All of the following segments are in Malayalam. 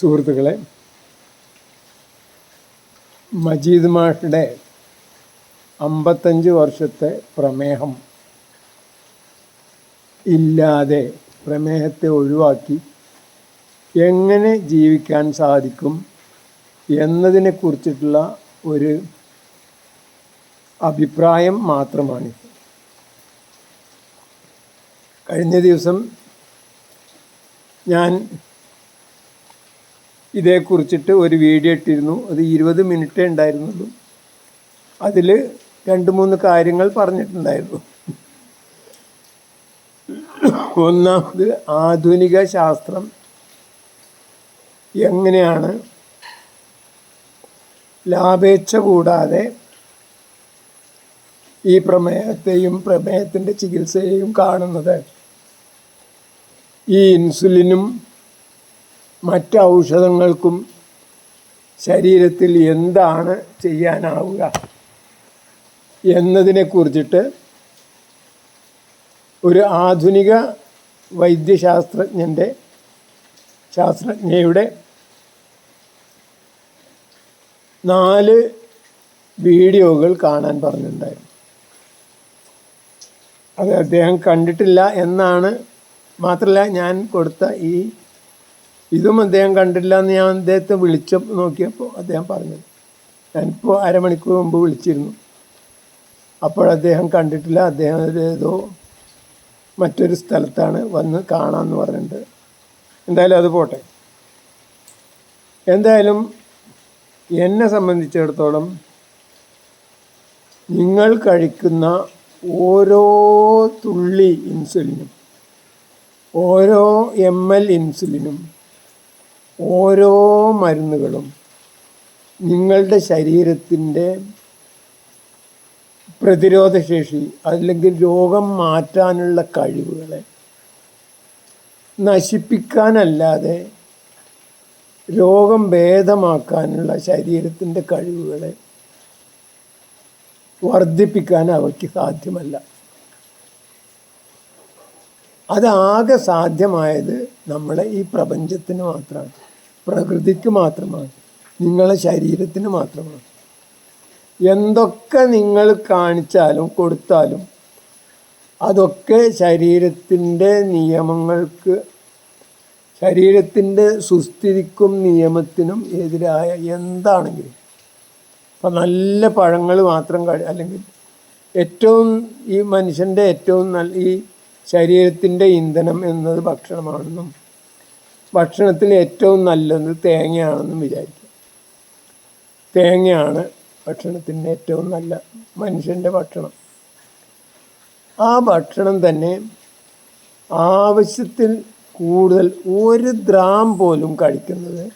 സുഹൃത്തുക്കളെ മജീദ് മാഷുടെ അമ്പത്തഞ്ച് വർഷത്തെ പ്രമേഹം ഇല്ലാതെ പ്രമേഹത്തെ ഒഴിവാക്കി എങ്ങനെ ജീവിക്കാൻ സാധിക്കും എന്നതിനെ കുറിച്ചിട്ടുള്ള ഒരു അഭിപ്രായം മാത്രമാണ്. കഴിഞ്ഞ ദിവസം ഞാൻ ഇതേക്കുറിച്ചിട്ട് ഒരു വീഡിയോ ഇട്ടിരുന്നു. അത് ഇരുപത് മിനിറ്റേ ഉണ്ടായിരുന്നുള്ളൂ. അതിൽ രണ്ട് മൂന്ന് കാര്യങ്ങൾ പറഞ്ഞിട്ടുണ്ടായിരുന്നു. ഒന്നാമത് ആധുനിക ശാസ്ത്രം. എങ്ങനെയാണ് ലാഭേച്ഛ കൂടാതെ ഈ പ്രമേഹത്തെയും പ്രമേഹത്തിന്റെ ചികിത്സയെയും കാണുന്നത്? ഈ ഇൻസുലിനും മറ്റ് ഔഷധങ്ങൾക്കും ശരീരത്തിൽ എന്താണ് ചെയ്യാനാവുക എന്നതിനെ കുറിച്ചിട്ട് ഒരു ആധുനിക വൈദ്യശാസ്ത്രജ്ഞന്റെ ശാസ്ത്രജ്ഞയുടെ നാല് വീഡിയോകൾ കാണാൻ പറഞ്ഞിട്ടുണ്ടായിരുന്നു. അത് അദ്ദേഹം കണ്ടിട്ടില്ല എന്നാണ് മാത്രമല്ല ഞാൻ കൊടുത്ത ഈ ഇതും അദ്ദേഹം കണ്ടില്ല എന്ന് ഞാൻ അദ്ദേഹത്തെ വിളിച്ച നോക്കിയപ്പോൾ അദ്ദേഹം പറഞ്ഞത്. ഞാനിപ്പോൾ അരമണിക്കൂർ മുമ്പ് വിളിച്ചിരുന്നു. അപ്പോൾ അദ്ദേഹം കണ്ടിട്ടില്ല. അദ്ദേഹം ഏതോ മറ്റൊരു സ്ഥലത്താണ് വന്ന് കാണാമെന്ന് പറഞ്ഞിട്ടുണ്ട്. എന്തായാലും അത് പോട്ടെ. എന്തായാലും എന്നെ സംബന്ധിച്ചിടത്തോളം നിങ്ങൾ കഴിക്കുന്ന ഓരോ തുള്ളി ഇൻസുലിനും ഓരോ എം എൽ ഇൻസുലിനും ഓരോ മരുന്നുകളും നിങ്ങളുടെ ശരീരത്തിന്റെ പ്രതിരോധശേഷി അല്ലെങ്കിൽ രോഗം മാറ്റാനുള്ള കഴിവുകളെ നശിപ്പിക്കാനല്ലാതെ രോഗം ഭേദമാക്കാനുള്ള ശരീരത്തിന്റെ കഴിവുകളെ വർദ്ധിപ്പിക്കാൻ അവയ്ക്ക് സാധ്യമല്ല. അതാകെ സാധ്യമായത് നമ്മളെ ഈ പ്രപഞ്ചത്തിന് മാത്രമാണ്. പ്രകൃതിക്ക് മാത്രമാണ്. നിങ്ങളെ ശരീരത്തിന് മാത്രമാണ്. എന്തൊക്കെ നിങ്ങൾ കാണിച്ചാലും കൊടുത്താലും അതൊക്കെ ശരീരത്തിന്റെ നിയമങ്ങൾക്ക് ശരീരത്തിന്റെ സുസ്ഥിതിക്കും നിയമത്തിനും എതിരായ എന്താണെങ്കിലും ഇപ്പം നല്ല പഴങ്ങൾ മാത്രം കഴി അല്ലെങ്കിൽ ഏറ്റവും ഈ മനുഷ്യന്റെ ഏറ്റവും നല്ല ഈ ശരീരത്തിന്റെ ഇന്ധനം എന്നത് ഭക്ഷണമാണെന്നും ഭക്ഷണത്തിൽ ഏറ്റവും നല്ലത് തേങ്ങയാണെന്നും വിചാരിക്കും. തേങ്ങയാണ് ഭക്ഷണത്തിന്റെ ഏറ്റവും നല്ല മനുഷ്യന്റെ ഭക്ഷണം. ആ ഭക്ഷണം തന്നെ ആവശ്യത്തിൽ കൂടുതൽ ഒരു ദ്രാം പോലും കഴിക്കുന്നത്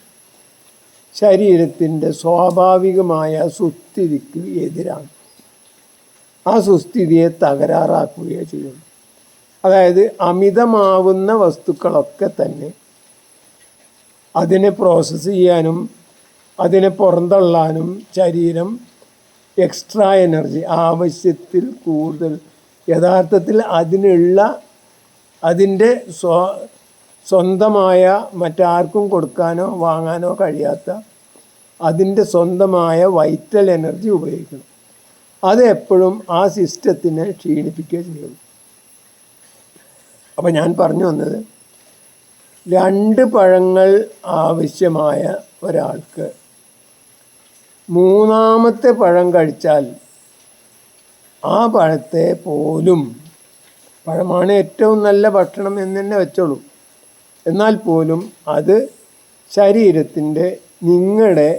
ശരീരത്തിന്റെ സ്വാഭാവികമായ സുസ്ഥിതിക്ക് എതിരാണ്. ആ സുസ്ഥിതിയെ തകരാറാക്കുകയോ ചെയ്യുന്നു. അതായത് അമിതമാവുന്ന വസ്തുക്കളൊക്കെ തന്നെ അതിനെ പ്രോസസ്സ് ചെയ്യാനും അതിനെ പുറന്തള്ളാനും ശരീരം എക്സ്ട്രാ എനർജി ആവശ്യത്തിൽ കൂടുതൽ. യഥാർത്ഥത്തിൽ അതിനുള്ള അതിന്റെ സ്വ സ്വന്തമായ മറ്റാർക്കും കൊടുക്കാനോ വാങ്ങാനോ കഴിയാത്ത അതിന്റെ സ്വന്തമായ വൈറ്റൽ എനർജി ഉപയോഗിക്കണം. അത് എപ്പോഴും ആ സിസ്റ്റത്തിനെ ക്ഷീണിപ്പിക്കുകയും ചെയ്യുന്നു അപ്പം ഞാൻ പറഞ്ഞു വന്നത് രണ്ട് പഴങ്ങൾ ആവശ്യമായ ഒരാൾക്ക്. മൂന്നാമത്തെ പഴം കഴിച്ചാൽ ആ പഴത്തെ പോലും പഴമാണ് ഏറ്റവും നല്ല ഭക്ഷണം എന്ന് തന്നെ വെച്ചോളൂ. എന്നാൽ പോലും അത് ശരീരത്തിന്റെ നിങ്ങളുടെ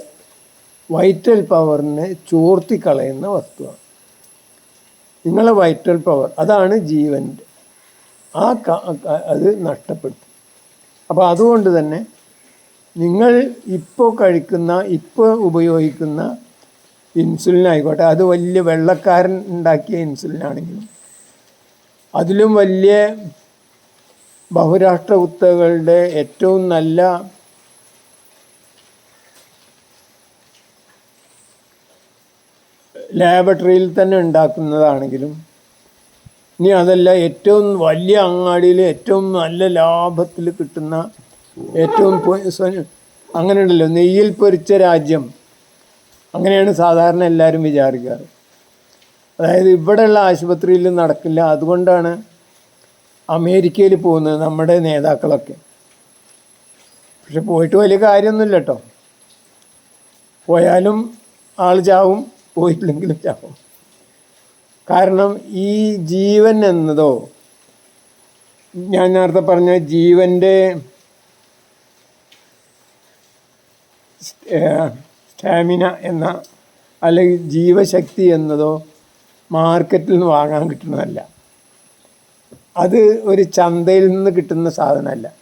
വൈറ്റൽ പവറിനെ ചോർത്തിക്കളയുന്ന വസ്തുവാണ്. നിങ്ങളെ വൈറ്റൽ പവർ അതാണ് ജീവന്റെ. ആ അത് നഷ്ടപ്പെടുത്തും. അപ്പോൾ അതുകൊണ്ട് തന്നെ നിങ്ങൾ ഇപ്പോൾ കഴിക്കുന്ന ഇപ്പോൾ ഉപയോഗിക്കുന്ന ഇൻസുലിൻ ആയിക്കോട്ടെ അത് വലിയ വെള്ളക്കാരൻ ഉണ്ടാക്കിയ ഇൻസുലിൻ ആണെങ്കിലും അതിലും വലിയ ബഹുരാഷ്ട്ര കുത്തകളുടെ ഏറ്റവും നല്ല ലാബറട്ടറിയിൽ തന്നെ ഉണ്ടാക്കുന്നതാണെങ്കിലും ഇനി അതല്ല ഏറ്റവും വലിയ അങ്ങാടിയിൽ ഏറ്റവും നല്ല ലാഭത്തിൽ കിട്ടുന്ന ഏറ്റവും അങ്ങനെ ഉണ്ടല്ലോ നെയ്യിൽ പൊരിച്ച രാജ്യം. അങ്ങനെയാണ് സാധാരണ എല്ലാവരും വിചാരിക്കാറ്. അതായത് ഇവിടെയുള്ള ആശുപത്രിയിൽ നടക്കില്ല. അതുകൊണ്ടാണ് അമേരിക്കയിൽ പോകുന്നത് നമ്മുടെ നേതാക്കളൊക്കെ. പക്ഷെ പോയിട്ട് വലിയ കാര്യമൊന്നുമില്ല കേട്ടോ. പോയാലും ആൾ ചാവും പോയിട്ടില്ലെങ്കിലും ചാവും. കാരണം ഈ ജീവൻ എന്നതോ ഞാൻ നേരത്തെ പറഞ്ഞ ജീവന്റെ സ്റ്റാമിന എന്ന അല്ലെങ്കിൽ ജീവശക്തി എന്നതോ മാർക്കറ്റിൽ നിന്ന് വാങ്ങാൻ കിട്ടുന്നതല്ല. അത് ഒരു ചന്തയിൽ നിന്ന് കിട്ടുന്ന സാധനമല്ല.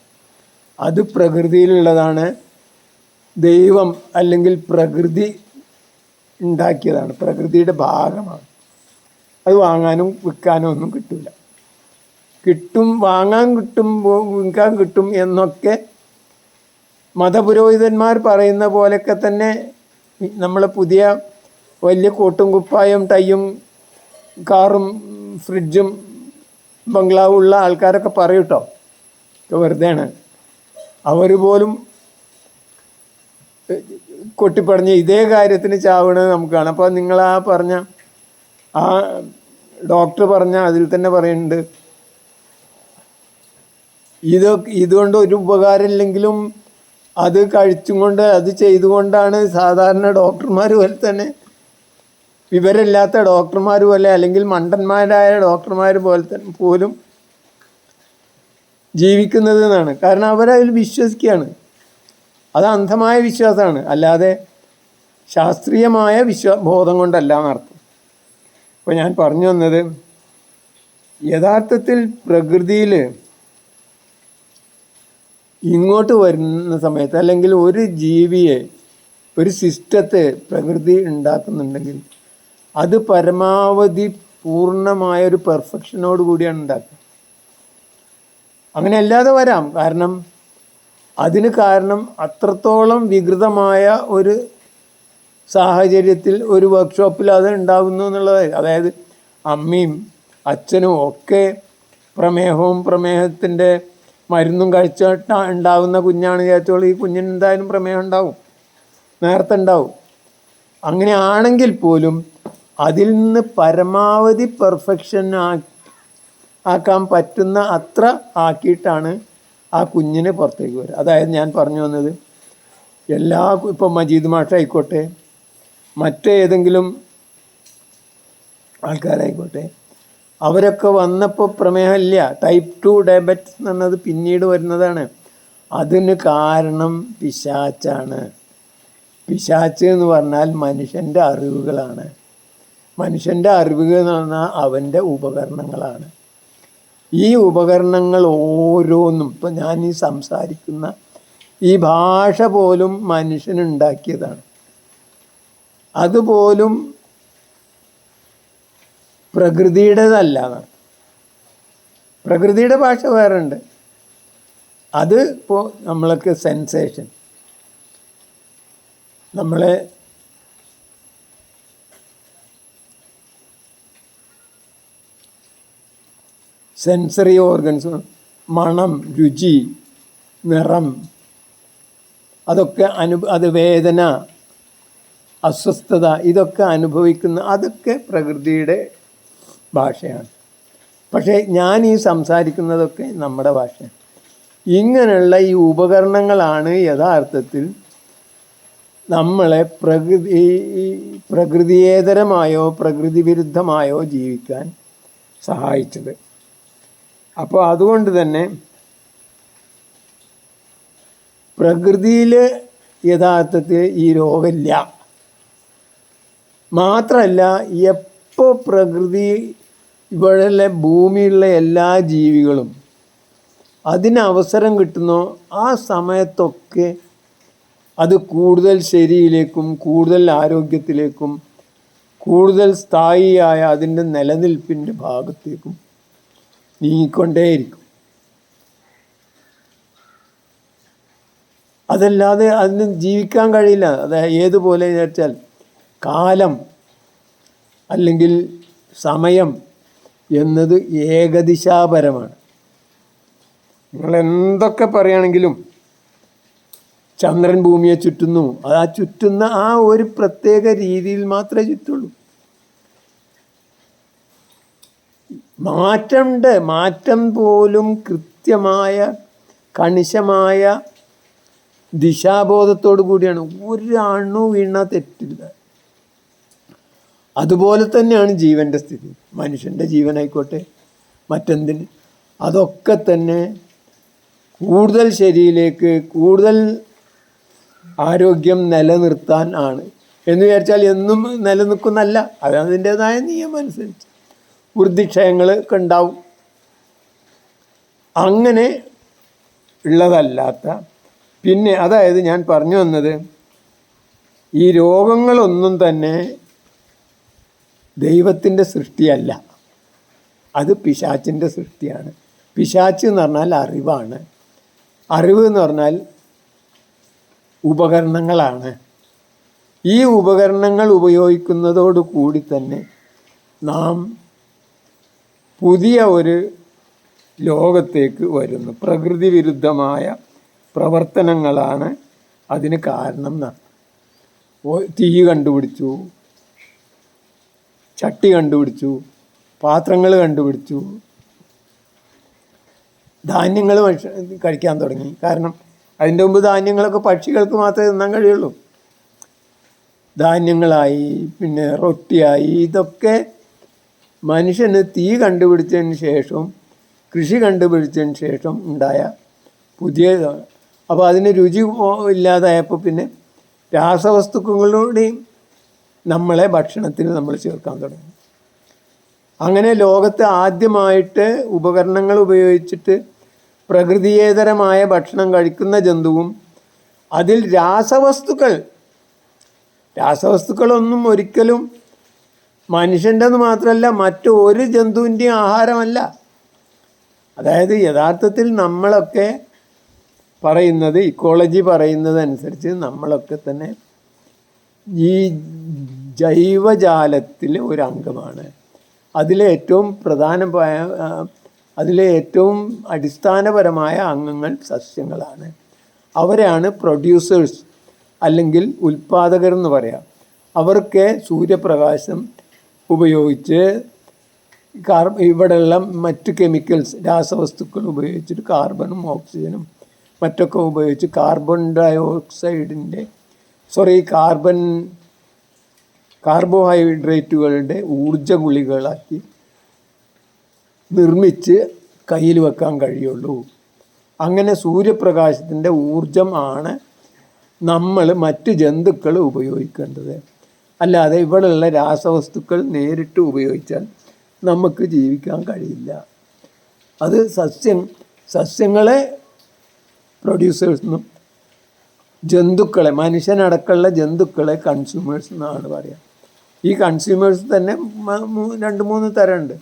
അത് പ്രകൃതിയിലുള്ളതാണ്. ദൈവം അല്ലെങ്കിൽ പ്രകൃതി ഉണ്ടാക്കിയതാണ്. പ്രകൃതിയുടെ ഭാഗമാണ്. അത് വാങ്ങാനും വിൽക്കാനും ഒന്നും കിട്ടില്ല കിട്ടും വാങ്ങാൻ കിട്ടും വിൽക്കാൻ കിട്ടും എന്നൊക്കെ മതപുരോഹിതന്മാർ പറയുന്ന പോലെയൊക്കെ തന്നെ നമ്മളെ പുതിയ വലിയ കോട്ടും കുപ്പായും ടൈയും കാറും ഫ്രിഡ്ജും ബംഗ്ലാവും ഉള്ള ആൾക്കാരൊക്കെ പറയും കേട്ടോ. വെറുതെയാണ്. അവർ പോലും കൊട്ടിപ്പറഞ്ഞ് ഇതേ കാര്യത്തിന് ചാവണത് നമുക്ക് കാണാം. അപ്പോൾ നിങ്ങൾ ആ പറഞ്ഞ ആ ഡോക്ടർ പറഞ്ഞ അതിൽ തന്നെ പറയുന്നുണ്ട്. ഇത് ഇതുകൊണ്ട് ഒരു ഉപകാരം ഇല്ലെങ്കിലും അത് കഴിച്ചും കൊണ്ട് അത് ചെയ്തുകൊണ്ടാണ് സാധാരണ ഡോക്ടർമാർ പോലെ തന്നെ വിവരമില്ലാത്ത ഡോക്ടർമാർ പോലെ അല്ലെങ്കിൽ മണ്ടന്മാരായ ഡോക്ടർമാർ പോലെ തന്നെ പോലും ജീവിക്കുന്നത് എന്നാണ്. കാരണം അവരതിൽ വിശ്വസിക്കുകയാണ്. അത് അന്ധമായ വിശ്വാസമാണ്. അല്ലാതെ ശാസ്ത്രീയമായ വിശ്വാ ബോധം കൊണ്ടല്ല എന്നർത്ഥം അപ്പോൾ ഞാൻ പറഞ്ഞു വന്നത് യഥാർത്ഥത്തിൽ പ്രകൃതിയിൽ ഇങ്ങോട്ട് വരുന്ന സമയത്ത് അല്ലെങ്കിൽ ഒരു ജീവിയെ ഒരു സിസ്റ്റത്തെ പ്രകൃതി ഉണ്ടാക്കുന്നുണ്ടെങ്കിൽ അത് പരമാവധി പൂർണമായ ഒരു പെർഫെക്ഷനോട് കൂടിയാണ് ഉണ്ടാക്കുക. അങ്ങനെ അല്ലാതെ വരാം. കാരണം അതിന് കാരണം അത്രത്തോളം വികൃതമായ ഒരു സാഹചര്യത്തിൽ ഒരു വർക്ക്ഷോപ്പിൽ അത് ഉണ്ടാകുന്നു എന്നുള്ളത്. അതായത് അമ്മയും അച്ഛനും ഒക്കെ പ്രമേഹവും പ്രമേഹത്തിന്റെ മരുന്നും കഴിച്ചിട്ട് ഉണ്ടാകുന്ന കുഞ്ഞാണ് വിചാരിച്ചോളൂ. ഈ കുഞ്ഞിന് എന്തായാലും പ്രമേഹം ഉണ്ടാവും. നേരത്തെ ഉണ്ടാവും. അങ്ങനെ ആണെങ്കിൽ പോലും അതിൽ നിന്ന് പരമാവധി പെർഫെക്ഷൻ ആക്കാൻ പറ്റുന്ന അത്ര ആക്കിയിട്ടാണ് ആ കുഞ്ഞിനെ പുറത്തേക്ക് വരിക. അതായത് ഞാൻ പറഞ്ഞു വന്നത് എല്ലാ ഇപ്പം മജീദ് മാഷായിക്കോട്ടെ മറ്റേതെങ്കിലും ആൾക്കാരായിക്കോട്ടെ. അവരൊക്കെ വന്നപ്പോൾ പ്രമേഹമില്ല. ടൈപ്പ് ടു ഡയബറ്റിസ് പറഞ്ഞത് പിന്നീട് വരുന്നതാണ്. അതിന് കാരണം പിശാച്ചാണ്. പിശാച്ച് എന്ന് പറഞ്ഞാൽ മനുഷ്യന്റെ അറിവുകളാണ്. മനുഷ്യന്റെ അറിവുകൾ എന്ന് പറഞ്ഞാൽ അവന്റെ ഉപകരണങ്ങളാണ്. ഈ ഉപകരണങ്ങൾ ഓരോന്നും ഇപ്പം ഞാൻ ഈ സംസാരിക്കുന്ന ഈ ഭാഷ പോലും മനുഷ്യനുണ്ടാക്കിയതാണ് അതുപോലും പ്രകൃതിയുടേതല്ല പ്രകൃതിയുടെ ഭാഷ വേറെ ഉണ്ട് അത് ഇപ്പോൾ നമ്മൾക്ക് സെൻസേഷൻ നമ്മളെ സെൻസറി ഓർഗൻസ് മണം രുചി നിറം അതൊക്കെ അനു അത് വേദന അസ്വസ്ഥത ഇതൊക്കെ അനുഭവിക്കുന്ന അതൊക്കെ പ്രകൃതിയുടെ ഭാഷയാണ്. പക്ഷേ ഞാൻ ഈ സംസാരിക്കുന്നതൊക്കെ നമ്മുടെ ഭാഷയാണ്. ഇങ്ങനെയുള്ള ഈ ഉപകരണങ്ങളാണ് യഥാർത്ഥത്തിൽ നമ്മളെ പ്രകൃതി പ്രകൃതിയേതരമായോ പ്രകൃതി വിരുദ്ധമായോ ജീവിക്കാൻ സഹായിച്ചത്. അപ്പോൾ അതുകൊണ്ട് തന്നെ പ്രകൃതിയിൽ യഥാർത്ഥത്തിൽ ഈ രോഗമില്ല. മാത്രമല്ല എപ്പോൾ പ്രകൃതി ഇവിടെയുള്ള ഭൂമിയിലുള്ള എല്ലാ ജീവികളും അതിന് അവസരം കിട്ടുന്നോ ആ സമയത്തൊക്കെ അത് കൂടുതൽ ശരിയിലേക്കും കൂടുതൽ ആരോഗ്യത്തിലേക്കും കൂടുതൽ സ്ഥായിയായ അതിന്റെ നിലനിൽപ്പിന്റെ ഭാഗത്തേക്കും നീങ്ങിക്കൊണ്ടേയിരിക്കും. അതല്ലാതെ അതിന് ജീവിക്കാൻ കഴിയില്ല. അതായത് ഏതുപോലെ വിചാരിച്ചാൽ കാലം അല്ലെങ്കിൽ സമയം എന്നത് ഏകദിശാപരമാണ്. നിങ്ങൾ എന്തൊക്കെ പറയുകയാണെങ്കിലും ചന്ദ്രൻ ഭൂമിയെ ചുറ്റുന്നു. അത് ആ ചുറ്റുന്ന ആ ഒരു പ്രത്യേക രീതിയിൽ മാത്രമേ ചുറ്റുള്ളൂ. മാറ്റമുണ്ട്. മാറ്റം പോലും കൃത്യമായ കണിശമായ ദിശാബോധത്തോടു കൂടിയാണ്. ഒരു അണു വീണ തെറ്റില്ല. അതുപോലെ തന്നെയാണ് ജീവന്റെ സ്ഥിതി. മനുഷ്യന്റെ ജീവനായിക്കോട്ടെ മറ്റെന്തിന്? അതൊക്കെ തന്നെ കൂടുതൽ ശരിയിലേക്ക് കൂടുതൽ ആരോഗ്യം നിലനിർത്താൻ ആണ്. എന്ന് വിചാരിച്ചാൽ എന്നും നിലനിൽക്കുന്നല്ല അത് അതിന്റെതായ നിയമം അനുസരിച്ച് വൃദ്ധിക്ഷയങ്ങൾ ഒക്കെ ഉണ്ടാവും. അങ്ങനെ ഉള്ളതല്ലാത്ത പിന്നെ അതായത് ഞാൻ പറഞ്ഞു വന്നത് ഈ രോഗങ്ങളൊന്നും തന്നെ ദൈവത്തിന്റെ സൃഷ്ടിയല്ല. അത് പിശാച്ചിന്റെ സൃഷ്ടിയാണ്. പിശാച്ച് എന്ന് പറഞ്ഞാൽ അറിവാണ്. അറിവ് എന്ന് പറഞ്ഞാൽ ഉപകരണങ്ങളാണ്. ഈ ഉപകരണങ്ങൾ ഉപയോഗിക്കുന്നതോട് കൂടി തന്നെ നാം പുതിയ ഒരു ലോകത്തേക്ക് വരുന്നു. പ്രകൃതി വിരുദ്ധമായ പ്രവർത്തനങ്ങളാണ് അതിന് കാരണം തീ കണ്ടുപിടിച്ചു. ചട്ടി കണ്ടുപിടിച്ചു പാത്രങ്ങൾ കണ്ടുപിടിച്ചു. ധാന്യങ്ങൾ കഴിക്കാൻ തുടങ്ങി. കാരണം അതിന്റെ മുമ്പ് ധാന്യങ്ങളൊക്കെ പക്ഷികൾക്ക് മാത്രമേ തിന്നാൻ കഴിയുള്ളൂ. ധാന്യങ്ങളായി പിന്നെ റൊട്ടിയായി ഇതൊക്കെ മനുഷ്യന് തീ കണ്ടുപിടിച്ചതിന് ശേഷം കൃഷി കണ്ടുപിടിച്ചതിന് ശേഷം ഉണ്ടായ പുതിയ അപ്പോൾ അതിന് രുചി ഇല്ലാതായപ്പോൾ പിന്നെ രാസവസ്തുക്കളിലൂടെയും നമ്മളെ ഭക്ഷണത്തിന് നമ്മൾ ചേർക്കാൻ തുടങ്ങി. അങ്ങനെ ലോകത്ത് ആദ്യമായിട്ട് ഉപകരണങ്ങൾ ഉപയോഗിച്ചിട്ട് പ്രകൃതിയേതരമായ ഭക്ഷണം കഴിക്കുന്ന ജന്തുവും അതിൽ രാസവസ്തുക്കൾ രാസവസ്തുക്കളൊന്നും ഒരിക്കലും മനുഷ്യന്റെന്ന് മാത്രമല്ല മറ്റൊരു ജന്തുവിന്റെയും ആഹാരമല്ല. അതായത് യഥാർത്ഥത്തിൽ നമ്മളൊക്കെ പറയുന്നത് ഇക്കോളജി പറയുന്നത് അനുസരിച്ച് നമ്മളൊക്കെ തന്നെ ഈ ജൈവജാലത്തിലെ ഒരു അംഗമാണ് അതിലെ ഏറ്റവും പ്രധാനമായ അതിലെ ഏറ്റവും അടിസ്ഥാനപരമായ അംഗങ്ങൾ സസ്യങ്ങളാണ്. അവരാണ് പ്രൊഡ്യൂസേഴ്സ് അല്ലെങ്കിൽ ഉൽപാദകർ എന്ന് പറയാം. അവർക്ക് സൂര്യപ്രകാശം ഉപയോഗിച്ച് കാർ ഇവിടെയുള്ള മറ്റ് കെമിക്കൽസ് രാസവസ്തുക്കൾ ഉപയോഗിച്ചിട്ട് കാർബണും ഓക്സിജനും മറ്റൊക്കെ ഉപയോഗിച്ച് കാർബൺ ഡൈ ഓക്സൈഡിന്റെ സോറി കാർബൺ കാർബോഹൈഡ്രേറ്റുകളുടെ ഊർജ ഗുളികളാക്കി നിർമ്മിച്ച് കയ്യിൽ വെക്കാൻ കഴിയുള്ളൂ. അങ്ങനെ സൂര്യപ്രകാശത്തിന്റെ ഊർജം ആണ് നമ്മൾ മറ്റ് ജന്തുക്കൾ ഉപയോഗിക്കേണ്ടത്. അല്ലാതെ ഇവിടെയുള്ള രാസവസ്തുക്കൾ നേരിട്ട് ഉപയോഗിച്ചാൽ നമുക്ക് ജീവിക്കാൻ കഴിയില്ല. അത് സസ്യം സസ്യങ്ങളെ പ്രൊഡ്യൂസേഴ്സ് എന്നും ജന്തുക്കളെ മനുഷ്യനടക്കമുള്ള ജന്തുക്കളെ കൺസ്യൂമേഴ്സ് എന്നാണ് പറയുക. ഈ കൺസ്യൂമേഴ്സ് തന്നെ രണ്ട് മൂന്ന് തരമുണ്ട്.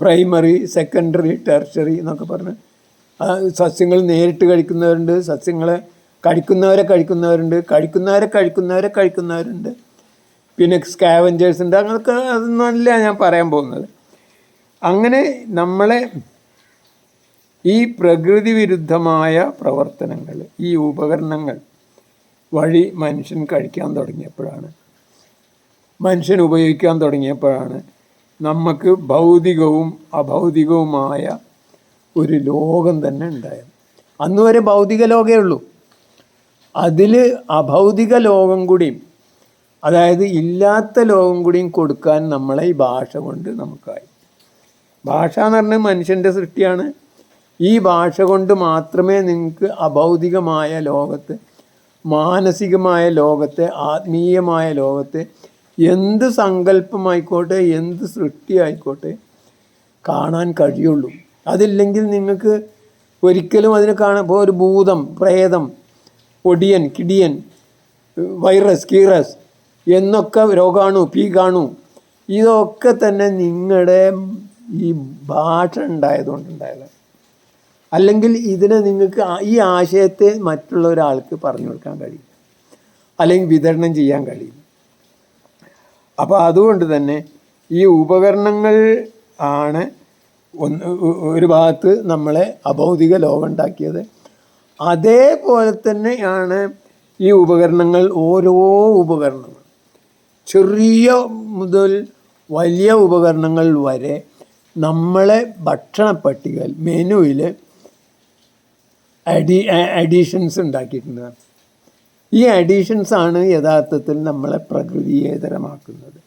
പ്രൈമറി സെക്കൻഡറി ടെർഷറി എന്നൊക്കെ പറഞ്ഞ്. സസ്യങ്ങൾ നേരിട്ട് കഴിക്കുന്നവരുണ്ട് സസ്യങ്ങളെ കഴിക്കുന്നവരെ കഴിക്കുന്നവരുണ്ട് കഴിക്കുന്നവരെ കഴിക്കുന്നവരെ കഴിക്കുന്നവരുണ്ട്. പിന്നെ സ്കാവഞ്ചേഴ്സ് ഉണ്ട്. അങ്ങനത്തെ അതൊന്നുമല്ല ഞാൻ പറയാൻ പോകുന്നത്. അങ്ങനെ നമ്മളെ ഈ പ്രകൃതി വിരുദ്ധമായ പ്രവർത്തനങ്ങൾ ഈ ഉപകരണങ്ങൾ വഴി മനുഷ്യൻ കഴിക്കാൻ തുടങ്ങിയപ്പോഴാണ്. മനുഷ്യൻ ഉപയോഗിക്കാൻ തുടങ്ങിയപ്പോഴാണ് നമുക്ക് ഭൗതികവും അഭൗതികവുമായ ഒരു ലോകം തന്നെ ഉണ്ടായത്. അന്ന് വരെ ഭൗതിക ലോകമേ ഉള്ളൂ. അതിൽ അഭൗതിക ലോകം കൂടിയും അതായത് ഇല്ലാത്ത ലോകം കൂടിയും കൊടുക്കാൻ നമ്മളെ ഈ ഭാഷ കൊണ്ട് നമുക്കായി. ഭാഷ എന്ന് പറഞ്ഞാൽ മനുഷ്യന്റെ സൃഷ്ടിയാണ്. ഈ ഭാഷ കൊണ്ട് മാത്രമേ നിങ്ങൾക്ക് അഭൗതികമായ ലോകത്ത് മാനസികമായ ലോകത്തെ ആത്മീയമായ ലോകത്തെ എന്ത് സങ്കല്പമായിക്കോട്ടെ എന്ത് സൃഷ്ടി ആയിക്കോട്ടെ കാണാൻ കഴിയുള്ളൂ. അതില്ലെങ്കിൽ നിങ്ങൾക്ക് ഒരിക്കലും അതിനെ കാണാൻ ഇപ്പോൾ ഒരു ഭൂതം പ്രേതം ഒടിയൻ കിടിയൻ വൈറസ് കീറസ് എന്നൊക്കെ രോഗാണു പീ കാണു ഇതൊക്കെ തന്നെ നിങ്ങളുടെ ഈ ഭാഷ ഉണ്ടായതുകൊണ്ടുണ്ടായത്. അല്ലെങ്കിൽ ഇതിനെ നിങ്ങൾക്ക് ഈ ആശയത്തെ മറ്റുള്ള ഒരാൾക്ക് പറഞ്ഞു കൊടുക്കാൻ കഴിയും അല്ലെങ്കിൽ വിതരണം ചെയ്യാൻ കഴിയും അപ്പോൾ അതുകൊണ്ട് തന്നെ ഈ ഉപകരണങ്ങൾ ആണ് ഒന്ന് ഒരു ഭാഗത്ത് നമ്മളെ അഭൗതിക ലോകം ഉണ്ടാക്കിയത്. അതേപോലെ തന്നെയാണ് ഈ ഉപകരണങ്ങൾ ഓരോ ഉപകരണങ്ങൾ ചെറിയ മുതൽ വലിയ ഉപകരണങ്ങൾ വരെ നമ്മളെ ഭക്ഷണ മെനുവിൽ അഡി അഡീഷൻസ് ഉണ്ടാക്കിയിട്ടുണ്ട്. ഈ അഡീഷൻസ് ആണ് യഥാർത്ഥത്തിൽ നമ്മളെ പ്രകൃതിയേതരമാക്കുന്നത്.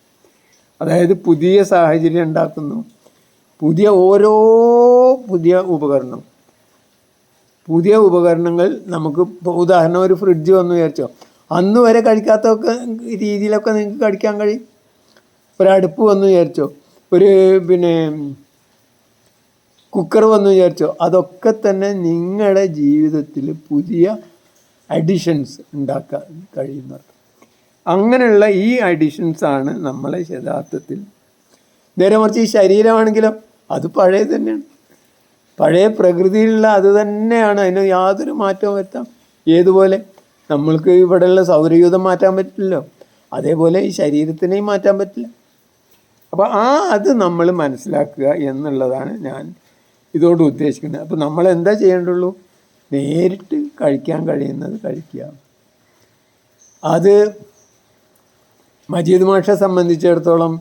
അതായത് പുതിയ സാഹചര്യം ഉണ്ടാക്കുന്നു. പുതിയ ഓരോ പുതിയ ഉപകരണം. പുതിയ ഉപകരണങ്ങൾ നമുക്ക് ഉദാഹരണം ഒരു ഫ്രിഡ്ജ് വന്നു വിചാരിച്ചോ. അന്ന് വരെ കഴിക്കാത്തൊക്കെ രീതിയിലൊക്കെ നിങ്ങൾക്ക് കഴിക്കാൻ കഴിയും. ഒരു അടുപ്പ് വന്നു വിചാരിച്ചോ. ഒരു പിന്നെ കുക്കർ വന്നു വിചാരിച്ചോ? അതൊക്കെ തന്നെ നിങ്ങളുടെ ജീവിതത്തിൽ പുതിയ അഡിഷൻസ് ഉണ്ടാക്കാൻ കഴിയുന്നത് അങ്ങനെയുള്ള ഈ അഡിഷൻസ് ആണ് നമ്മളെ യഥാർത്ഥത്തിൽ. നേരെ മറിച്ച് ഈ ശരീരമാണെങ്കിലോ അത് പഴയ തന്നെയാണ്. പഴയ പ്രകൃതിയിലുള്ള അത് തന്നെയാണ്. അതിന് യാതൊരു മാറ്റവും വരുത്താം. ഏതുപോലെ നമ്മൾക്ക് ഇവിടെയുള്ള സൗരയൂഥം മാറ്റാൻ പറ്റില്ലല്ലോ. അതേപോലെ ഈ ശരീരത്തിനെയും മാറ്റാൻ പറ്റില്ല. അപ്പോൾ ആ അത് നമ്മൾ മനസ്സിലാക്കുക എന്നുള്ളതാണ് ഞാൻ ഇതോട് ഉദ്ദേശിക്കുന്നത്. അപ്പോൾ നമ്മൾ എന്താ ചെയ്യേണ്ടുള്ളൂ? നേരിട്ട് കഴിക്കാൻ കഴിയുന്നത് കഴിക്കുക. അത് മജീദ് മാഷെ സംബന്ധിച്ചിടത്തോളം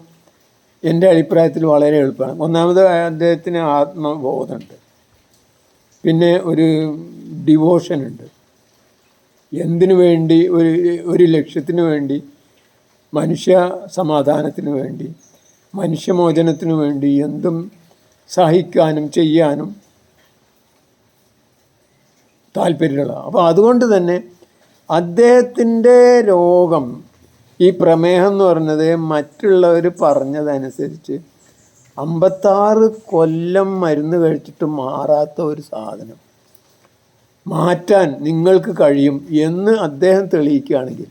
എന്റെ അഭിപ്രായത്തിൽ വളരെ എളുപ്പമാണ്. ഒന്നാമത് അദ്ദേഹത്തിന് ആത്മബോധമുണ്ട്. പിന്നെ ഒരു ഡിവോഷൻ ഉണ്ട് എന്തിനു വേണ്ടി? ഒരു ഒരു ലക്ഷ്യത്തിന് വേണ്ടി മനുഷ്യ സമാധാനത്തിന് വേണ്ടി മനുഷ്യമോചനത്തിന് വേണ്ടി എന്തും സഹിക്കാനും ചെയ്യാനും താല്പര്യമുള്ള. അപ്പോൾ അതുകൊണ്ട് തന്നെ അദ്ദേഹത്തിന്റെ രോഗം ഈ പ്രമേഹം എന്ന് പറഞ്ഞത് മറ്റുള്ളവർ പറഞ്ഞതനുസരിച്ച് അമ്പത്താറ് കൊല്ലം മരുന്ന് കഴിച്ചിട്ട് മാറാത്ത ഒരു സാധനം. മാറ്റാൻ നിങ്ങൾക്ക് കഴിയും എന്ന് അദ്ദേഹം തെളിയിക്കുകയാണെങ്കിൽ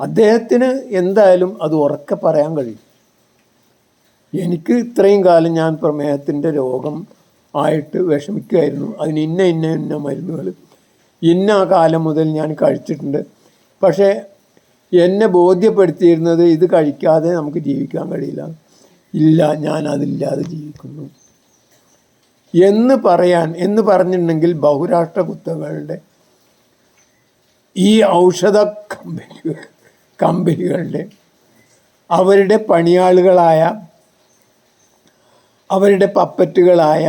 അദ്ദേഹത്തിന് എന്തായാലും അത് ഉറക്കെ പറയാൻ കഴിയും. എനിക്ക് ഇത്രയും കാലം ഞാൻ പ്രമേഹത്തിന്റെ രോഗം ആയിട്ട് വിഷമിക്കുമായിരുന്നു അതിന് ഇന്ന ഇന്ന ഇന്ന മരുന്നുകൾ. ഇന്ന ആ കാലം മുതൽ ഞാൻ കഴിച്ചിട്ടുണ്ട്. പക്ഷേ എന്നെ ബോധ്യപ്പെടുത്തിയിരുന്നത് ഇത് കഴിക്കാതെ നമുക്ക് ജീവിക്കാൻ കഴിയില്ല. ഇല്ല ഞാൻ അതില്ലാതെ ജീവിക്കുന്നു. എന്ന് പറയാൻ എന്ന് പറഞ്ഞിട്ടുണ്ടെങ്കിൽ ബഹുരാഷ്ട്ര കുത്തകളുടെ ഈ ഔഷധ കമ്പനികൾ കമ്പനികളുടെ അവരുടെ പണിയാളുകളായ അവരുടെ പപ്പറ്റുകളായ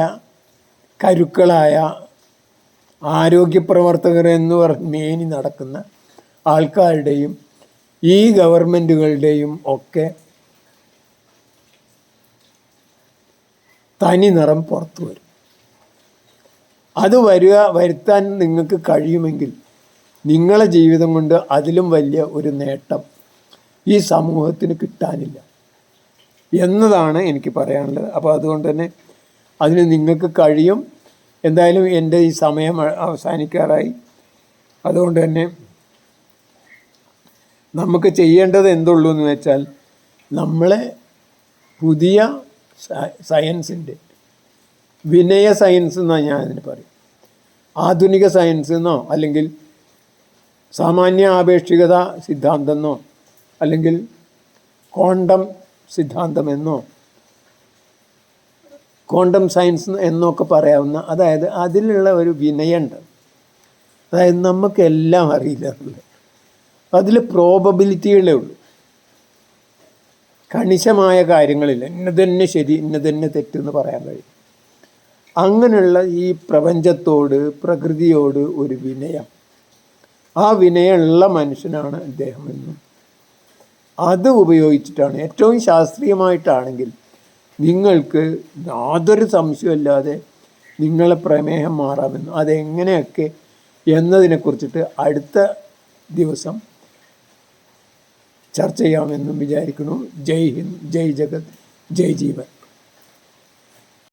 കരുക്കളായ ആരോഗ്യപ്രവർത്തകർ എന്ന് പറഞ്ഞ് മേനി നടക്കുന്ന ആൾക്കാരുടെയും ഈ ഗവൺമെന്റുകളുടെയും ഒക്കെ തനി നിറം പുറത്തു വരും. അത് വരിക വരുത്താൻ നിങ്ങൾക്ക് കഴിയുമെങ്കിൽ നിങ്ങളെ ജീവിതം കൊണ്ട് അതിലും വലിയ ഒരു നേട്ടം ഈ സമൂഹത്തിന് കിട്ടാനില്ല. എന്നതാണ് എനിക്ക് പറയാനുള്ളത്. അപ്പോൾ അതുകൊണ്ട് തന്നെ അതിന് നിങ്ങൾക്ക് കഴിയും. എന്തായാലും എന്റെ ഈ സമയം അവസാനിക്കാറായി. അതുകൊണ്ട് തന്നെ നമുക്ക് ചെയ്യേണ്ടത് എന്തുള്ളൂ എന്ന് വെച്ചാൽ നമ്മളെ പുതിയ സയൻസിന്റെ വിനയ സയൻസ് എന്നാണ് ഞാൻ അതിന് പറയും. ആധുനിക സയൻസ് എന്നോ അല്ലെങ്കിൽ സാമാന്യ ആപേക്ഷികത സിദ്ധാന്തം എന്നോ അല്ലെങ്കിൽ ക്വാണ്ടം സിദ്ധാന്തം എന്നോ ക്വാണ്ടം സയൻസ് എന്നൊക്കെ പറയാവുന്ന അതായത് അതിലുള്ള ഒരു വിനയുണ്ട് അതായത് നമുക്കെല്ലാം അറിയില്ല അതിൽ പ്രോബബിലിറ്റികളേ ഉള്ളൂ. കണിശമായ കാര്യങ്ങളില്ല. ഇന്ന തന്നെ ശരി ഇന്ന തന്നെ തെറ്റെന്ന് പറയാൻ കഴിയും. അങ്ങനെയുള്ള ഈ പ്രപഞ്ചത്തോട് പ്രകൃതിയോട് ഒരു വിനയം. ആ വിനയമുള്ള മനുഷ്യനാണ് അദ്ദേഹം എന്നും. അത് ഉപയോഗിച്ചിട്ടാണ്. ഏറ്റവും ശാസ്ത്രീയമായിട്ടാണെങ്കിൽ നിങ്ങൾക്ക് യാതൊരു സംശയമില്ലാതെ നിങ്ങളെ പ്രമേഹം മാറാമെന്ന്. അതെങ്ങനെയൊക്കെ എന്നതിനെക്കുറിച്ചിട്ട് അടുത്ത ദിവസം ചർച്ച ചെയ്യാമെന്നും വിചാരിക്കുന്നു. ജയ് ഹിന്ദ്. ജയ് ജഗത്. ജയ് ജീവൻ.